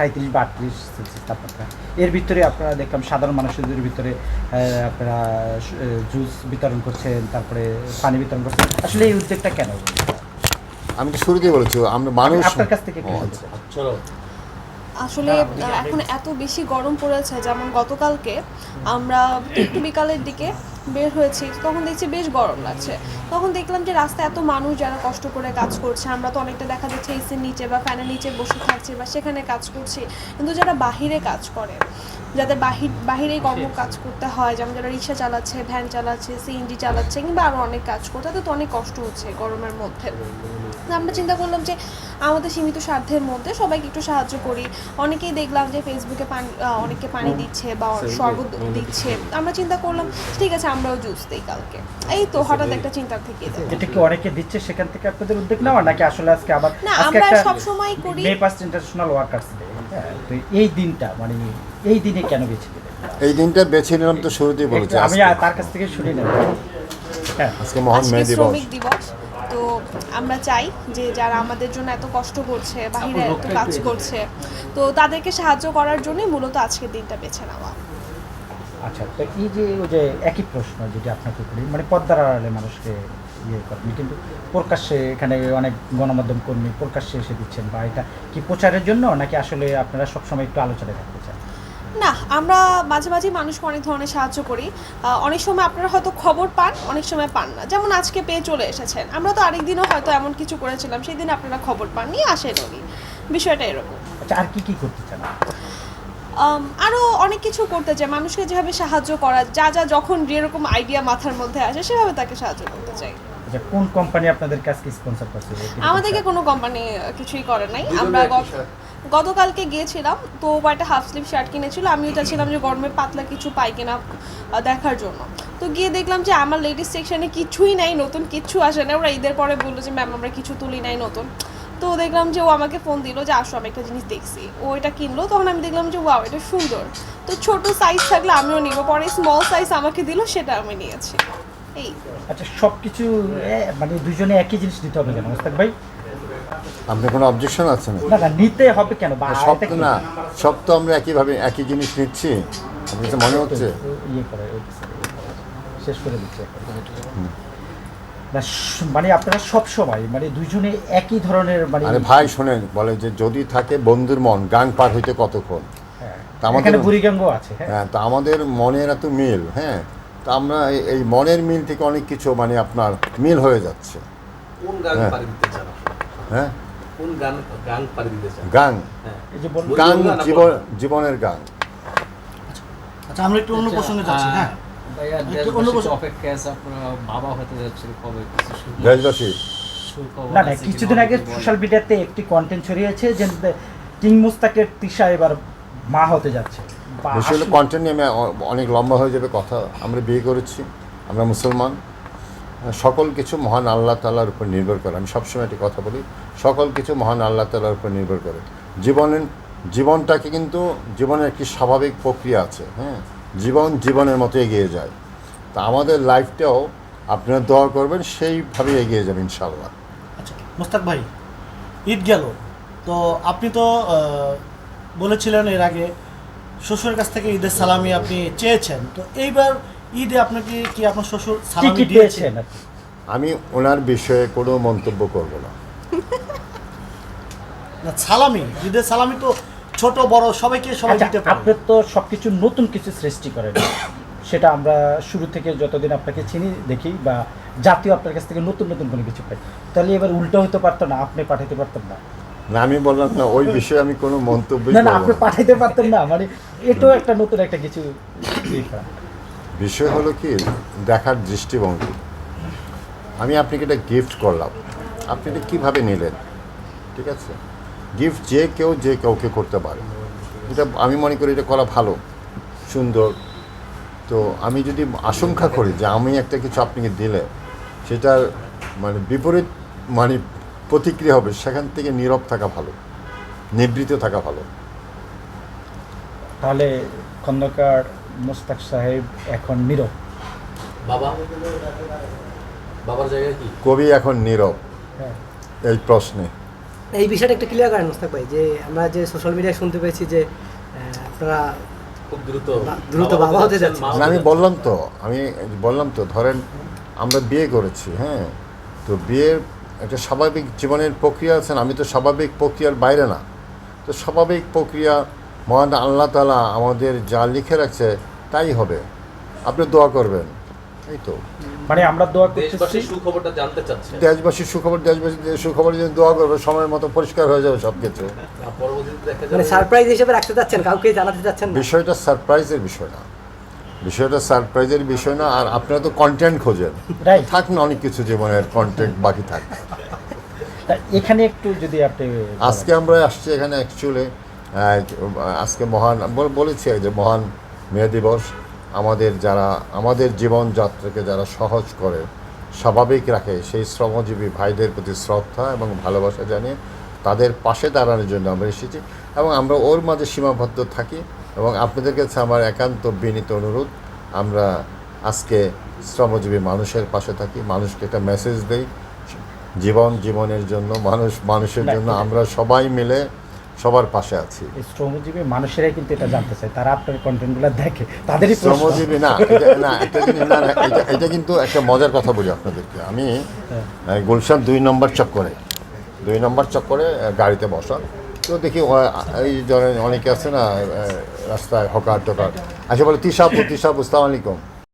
সাঁত্রিশ বা আটত্রিশ সেলসিয়াস তাপমাত্রা। এর ভিতরে আপনারা দেখলাম সাধারণ মানুষদের ভিতরে আহ, আপনারা জুস বিতরণ করছেন তারপরে পানি বিতরণ করছেন। আসলে এই উদ্যোগটা কেন? আমি শুরু শুরুতেই বলেছি আমরা মানুষ আপনার কাছ থেকে একটু ও, শুনতে আচ্ছা। চাই। আসলে এখন এত বেশি গরম পড়েছে যেমন গতকালকে আমরা একটু বিকালের দিকে বের হয়েছি তখন দেখছি বেশ গরম লাগছে। তখন দেখলাম যে রাস্তায় এত মানুষ যারা কষ্ট করে কাজ করছে আমরা তো অনেকটা দেখা যাচ্ছে এসির নিচে বা ফ্যানের নিচে বসে থাকছি বা সেখানে কাজ করছি। কিন্তু যারা বাহিরে কাজ করে যাদের বাহির বাহিরে কর্ম কাজ করতে হয় যেমন যারা রিক্সা চালাচ্ছে ভ্যান চালাচ্ছে সিএনজি চালাচ্ছে কিংবা আরও অনেক কাজ করতে তাদের তো অনেক কষ্ট হচ্ছে গরমের মধ্যে। আমরা চিন্তা করলাম যে আমাদের সীমিত স্বার্থের মধ্যে সবাইকে একটু সাহায্য করি। অনেকেই দেখলাম যে ফেসবুকে পানি অনেকে পানি দিচ্ছে বা শরবত দিচ্ছে। আমরা চিন্তা করলাম ঠিক আছে আমরাও জুস দিই কালকে। এই তো হঠাৎ একটা চিন্তা থেকে এটা কি অনেকে দিচ্ছে সেখান থেকে আপনাদের উদ্যোগ নেওয়া নাকি আসলে আজকে আবার না, আজকে আমরা একটা সবসময় করি। May first international workers day হ্যাঁ তো এই দিনটা মানে এই দিনে কেন বেছে এই দিনটা বেছে নিলাম তো শুরুতেই বলেছি আমি তার কাছ থেকে শুনি নেব। হ্যাঁ। আজকে মহান মে দিবস। শ্রমিক দিবস। আমরা চাই যে যারা আমাদের জন্য এত কষ্ট করছে বাহিরে এত কাজ করছে তো তাদেরকে সাহায্য করার জন্যই মূলত আজকের দিনটা বেছে নেওয়া। আচ্ছা তো এই যে ওই যে একই প্রশ্ন যেটা আপনাকে করি মানে পদ্মার আড়ালে মানুষকে ইয়ে করেন কিন্তু প্রকাশ্যে এখানে অনেক গণমাধ্যম কর্মী প্রকাশ্যে এসে দিচ্ছেন বা এটা কি প্রচারের জন্য নাকি আসলে আপনারা সবসময় একটু আলোচনায় থাকতে চান? না আমরা মাঝে মাঝে মানুষকে অনেক ধরনের সাহায্য করি। অনেক সময় আপনারা হয়তো খবর পান অনেক সময় পান না। যেমন আজকে পেয়ে চলে এসেছেন। আমরা তো আরেকদিনও হয়তো এমন কিছু করেছিলাম সেই দিন আপনারা খবর পাননি আসেন উনি। বিষয়টা এরকম। আচ্ছা আর কি কি করতে চান? আরও অনেক কিছু করতে চাই। মানুষকে যেভাবে সাহায্য করা যা যা যখন যেরকম আইডিয়া মাথার মধ্যে আসে সেভাবে তাকে সাহায্য করতে চাই। আচ্ছা কোন কোম্পানি আপনাদের কাছে স্পন্সর করছে? আমাদেরকে কোনো কোম্পানি কিছুই করে নাই। আমরা গত- গতকালকে গিয়েছিলাম তো ও একটা হাফ স্লিভ শার্ট কিনেছিল। আমিও চাচ্ছিলাম যে গরমে পাতলা কিছু পাই কিনা দেখার জন্য। তো গিয়ে দেখলাম যে আমার লেডিস সেকশনে কিছুই নাই নতুন কিচ্ছু আসে না। ওরা ঈদের পরে বলল যে ম্যাম আমরা কিছু তুলি নাই নতুন। তো দেখলাম যে ও আমাকে ফোন দিল যে আসো আমি একটা জিনিস দেখছি। ও এটা কিনলো তখন আমি দেখলাম যে ওয়াও এটা সুন্দর। তো ছোট সাইজ থাকলে আমিও নিব পরে স্মল সাইজ আমাকে দিল সেটা আমি নিয়েছি। আচ্ছা সব কিছু মানে দুজনে একই জিনিস দিতে হবে কেন মোস্তাক ভাই? আপনার কোনো অবজেকশন আছে না না নিতে হবে কেন? সব তো না সব তো আমরা একইভাবে একই জিনিস নিচ্ছি। আপনার কাছে মনে হচ্ছে? ইয়ে করে শেষ করে দিচ্ছে। না মানে আপনারা সব সময় মানে দুজনে একই ধরনের মানে আরে ভাই শোনেন বলে যে যদি থাকে বন্ধুর মন গাং পার হইতে কতক্ষণ? হ্যাঁ। তা আমাদের- বুড়িগঙ্গ আছে হ্যাঁ। হ্যাঁ তো আমাদের মনের এত মিল হ্যাঁ। তো আমরা এই- এই মনের মিল থেকে অনেক কিছু মানে আপনার মিল হয়ে যাচ্ছে। কোন গান হ্যাঁ। পাড়ি দিতে চান হ্যাঁ। কোন গান গান দিতে চান? হ্যাঁ। জীবন জীবনের গাং আচ্ছা আমরা একটু অন্য প্রসঙ্গে যাচ্ছি হ্যাঁ। কিছুদিন আগে সোশ্যাল মিডিয়াতে একটি কন্টেন্ট ছড়িয়েছে যে কিং মুস্তাকের তিশা এবার মা হতে যাচ্ছে। বেশি হলে আসলে- কন্টেন্ট নিয়ে অনেক লম্বা হয়ে যাবে কথা। আমরা বিয়ে করেছি আমরা মুসলমান। সকল কিছু মহান আল্লাহ তালার উপর নির্ভর করে। আমি সবসময় একটি কথা বলি সকল কিছু মহান আল্লাহ তালার উপর নির্ভর করে। জীবনের জীবনটাকে কিন্তু জীবনের একটি স্বাভাবিক প্রক্রিয়া আছে হ্যাঁ? জীবন জীবনের মতো এগিয়ে যায়। তা আমাদের লাইফটাও আপনারা দোয়া করবেন সেইভাবে এগিয়ে যাবে ইনশাল্লাহ আচ্ছা মোস্তাক ভাই ঈদ গেল। তো আপনি তো বলেছিলেন এর আগে শ্বশুরের কাছ থেকে ঈদের সালামি আপনি চেয়েছেন। তো এইবার ঈদে আপনাকে কি আপনার শ্বশুর সালামি দিয়েছেন আমি ওনার বিষয়ে কোনো মন্তব্য করব না। না সালামি ঈদের সালামি তো ছোট বড় সবাইকে সবাই আচ্ছা, দিতে পারে আপনি তো সবকিছু নতুন কিছু সৃষ্টি করেন। সেটা আমরা শুরু থেকে যতদিন আপনাকে চিনি দেখি বা জাতীয় আপনার কাছ থেকে নতুন নতুন কোনো কিছু পাই। তাহলে এবার উল্টো হতে পারতো না আপনি পাঠাতে পারতেন না। না আমি বললাম না ওই বিষয়ে আমি কোনো মন্তব্য না না আপনি পাঠাইতে পারতেন না মানে এটাও একটা নতুন একটা কিছু বিষয় হলো কি, দেখার দৃষ্টিভঙ্গি। আমি আপনাকে এটা গিফট করলাম। আপনি এটা কীভাবে নিলেন? ঠিক আছে? গিফট যে কেউ যে কাউকে করতে পারে। এটা আমি মনে করি এটা করা ভালো, সুন্দর। তো আমি যদি আশঙ্কা করি যে আমি একটা কিছু আপনাকে দিলে, সেটার মানে বিপরীত মানে প্রতিক্রিয়া হবে, সেখান থেকে নীরব থাকা ভালো, নিবৃত থাকা ভালো। তাহলে খন্দকার মোস্তাক সাহেব এখন নীরব। বাবা? বাবার জায়গায় কি? কবি এখন নীরব। হ্যাঁ। এই প্রশ্নে। এই বিষয়টা একটু ক্লিয়ার করেন মোস্তাক ভাই যে আমরা যে সোশ্যাল মিডিয়ায় শুনতে পেয়েছি যে আপনারা খুব দ্রুত। দ্রুত বাবা হতে যাচ্ছেন। আমি বললাম তো আমি বললাম তো ধরেন আমরা বিয়ে করেছি হ্যাঁ? তো বিয়ের একটা স্বাভাবিক জীবনের প্রক্রিয়া আছেন আমি তো স্বাভাবিক প্রক্রিয়ার বাইরে না। তো স্বাভাবিক প্রক্রিয়া মহান আল্লাহ তালা আমাদের যা লিখে রাখছে তাই হবে। আপনি দোয়া করবেন। এই তো। মানে আমরা দোয়া দেশবাসীর সুখবরটা জানতে চাচ্ছে দেশবাসীর সুখবর দেশবাসীর সুখবর যদি দোয়া করবে সময়ের মতো পরিষ্কার হয়ে যাবে সব কিছু মানে সারপ্রাইজ হিসেবে রাখতে চাচ্ছেন কাউকে জানাতে চাচ্ছেন না? বিষয়টা সারপ্রাইজের বিষয় না। বিষয়টা সারপ্রাইজের বিষয় না আর আপনারা তো কন্টেন্ট খোঁজেন. থাক না অনেক কিছু জীবনের কন্টেন্ট বাকি থাক। এখানে একটু যদি আপনি আজকে আমরা আসছি এখানে অ্যাকচুয়ালি আজকে মহান বল- বলেছি যে মহান মে দিবস আমাদের যারা আমাদের জীবনযাত্রাকে যারা সহজ করে স্বাভাবিক রাখে সেই শ্রমজীবী ভাইদের প্রতি শ্রদ্ধা এবং ভালোবাসা জানিয়ে তাদের পাশে দাঁড়ানোর জন্য আমরা এসেছি এবং আমরা ওর মাঝে সীমাবদ্ধ থাকি এবং আপনাদের কাছে আমার একান্ত বিনীত অনুরোধ আমরা আজকে শ্রমজীবী মানুষের পাশে থাকি মানুষকে একটা মেসেজ দেই জীবন জীবনের জন্য মানুষ মানুষের জন্য আমরা সবাই মিলে সবার পাশে আছি। শ্রমজীবী মানুষেরাই কিন্তু এটা জানতে চায়। তারা আপনার কন্টেন্টগুলো দেখে তাদেরই শ্রমজীবী না এটা- না কিন্তু একটা মজার কথা বলি আপনাদেরকে। আমি আহ, গুলশান দুই নম্বর চক্করে দুই নম্বর চক্করে গাড়িতে বসা তো দেখি এই ধরনের অনেকে আছে না রাস্তায় হকার টকার আচ্ছা বলে তিসাপু তিসাপু সালাম আলাইকুম।